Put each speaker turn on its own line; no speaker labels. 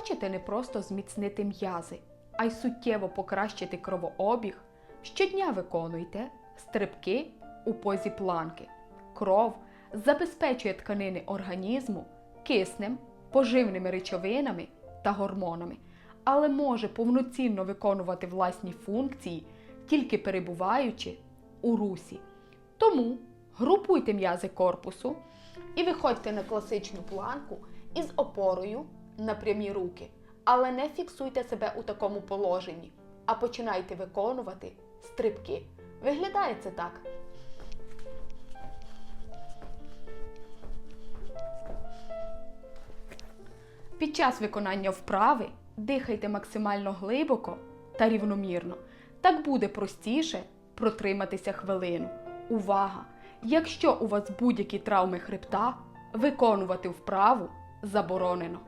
Хочете не просто зміцнити м'язи, а й суттєво покращити кровообіг? Щодня виконуйте стрибки у позі планки. Кров забезпечує тканини організму киснем, поживними речовинами та гормонами, але може повноцінно виконувати власні функції, тільки перебуваючи у русі. Тому групуйте м'язи корпусу і виходьте на класичну планку із опорою на прямі руки. Але не фіксуйте себе у такому положенні, а починайте виконувати стрибки. Виглядає це так. Під час виконання вправи дихайте максимально глибоко та рівномірно. Так буде простіше протриматися хвилину. Увага! Якщо у вас будь-які травми хребта, виконувати вправу заборонено.